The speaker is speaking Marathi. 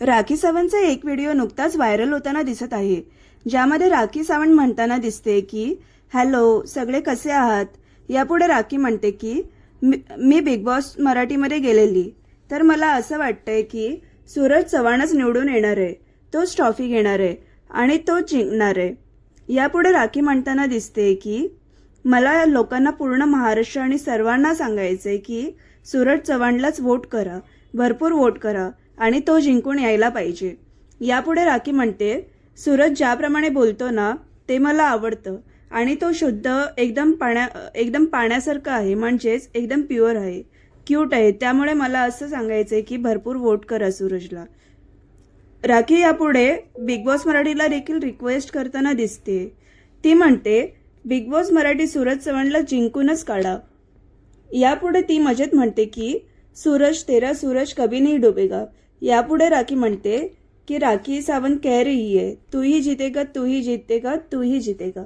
राखी सावंतचा एक व्हिडिओ नुकताच व्हायरल होताना दिसत आहे ज्यामध्ये राखी सावंत म्हणताना दिसते की हॅलो सगळे कसे आहात? यापुढे राखी म्हणते की "मी- मी बिग बॉस मराठीमध्ये गेलेली. तर मला असं वाटतंय की सूरज चव्हाणच निवडून येणार आहे. तोच ट्रॉफी घेणार आहे आणि तो जिंकणार आहे. यापुढे राखी म्हणताना दिसते की मला लोकांना पूर्ण महाराष्ट्र आणि सर्वांना सांगायचंय की सूरज चव्हाणलाच वोट करा. भरपूर वोट करा. आणि तो जिंकून यायला पाहिजे. यापुढे राखी म्हणते सूरज ज्याप्रमाणे बोलतो ना ते मला आवडतं. आणि तो शुद्ध एकदम पाण्या एकदम पाण्यासारखं आहे म्हणजेच एकदम प्युअर आहे. क्यूट आहे. त्यामुळे मला असं सांगायचंय की भरपूर वोट करा सूरजला. राखी यापुढे बिग बॉस मराठीला देखील रिक्वेस्ट करताना दिसते. ती म्हणते बिग बॉस मराठी सूरज चव्हाणला जिंकूनच काढा. यापुढे ती मजेत म्हणते की सूरज तेरा सूरज कभी नाही डुबेगा. यापुढे राखी म्हणते की राखी सावंत कह रही है तू ही जीतेगा तू ही जितेगा तू ही जीतेगा.